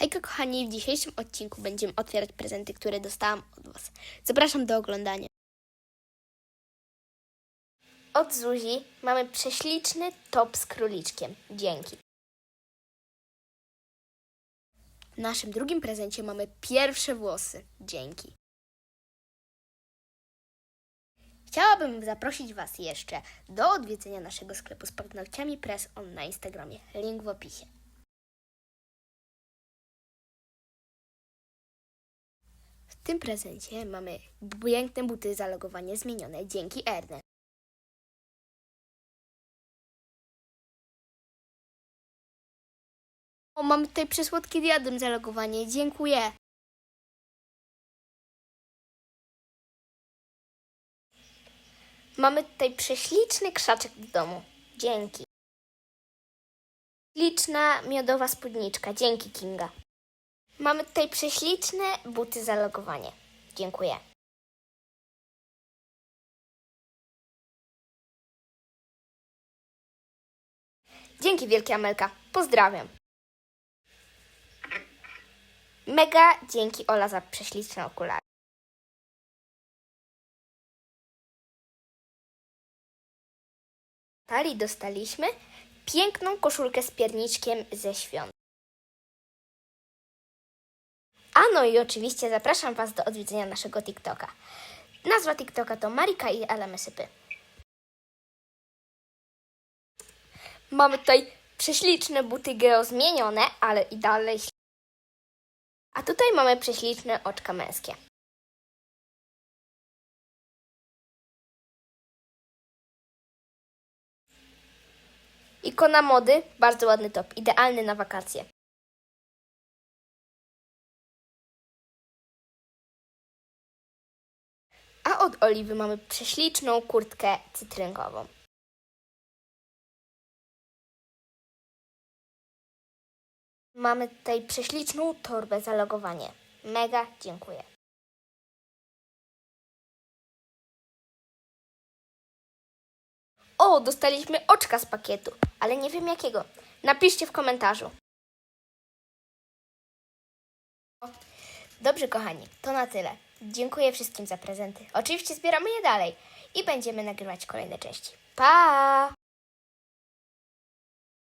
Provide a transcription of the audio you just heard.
Hejka kochani, w dzisiejszym odcinku będziemy otwierać prezenty, które dostałam od Was. Zapraszam do oglądania. Od Zuzi mamy prześliczny top z króliczkiem. Dzięki. W naszym drugim prezencie mamy pierwsze włosy. Dzięki. Chciałabym zaprosić Was jeszcze do odwiedzenia naszego sklepu z paznokciami Press On na Instagramie. Link w opisie. W tym prezencie mamy piękne buty zalogowanie zmienione dzięki Erne. O, mamy tutaj przysłodki diadem zalogowanie. Dziękuję. Mamy tutaj prześliczny krzaczek do domu. Dzięki. Liczna miodowa spódniczka. Dzięki, Kinga. Mamy tutaj prześliczne buty zalogowanie. Dziękuję. Dzięki wielkie Amelka. Pozdrawiam. Mega dzięki Ola za prześliczne okulary. Tali dostaliśmy piękną koszulkę z pierniczkiem ze świąt. No i oczywiście zapraszam Was do odwiedzenia naszego TikToka. Nazwa TikToka to Marika i Alamesypy. Mamy tutaj prześliczne buty geo zmienione, ale i dalej. A tutaj mamy prześliczne oczka męskie. Ikona mody, bardzo ładny top, idealny na wakacje. A od Oliwy mamy prześliczną kurtkę cytrynkową. Mamy tutaj prześliczną torbę zalogowanie. Mega dziękuję. O, dostaliśmy oczka z pakietu, ale nie wiem jakiego. Napiszcie w komentarzu. Dobrze, kochani, to na tyle. Dziękuję wszystkim za prezenty. Oczywiście zbieramy je dalej i będziemy nagrywać kolejne części. Pa!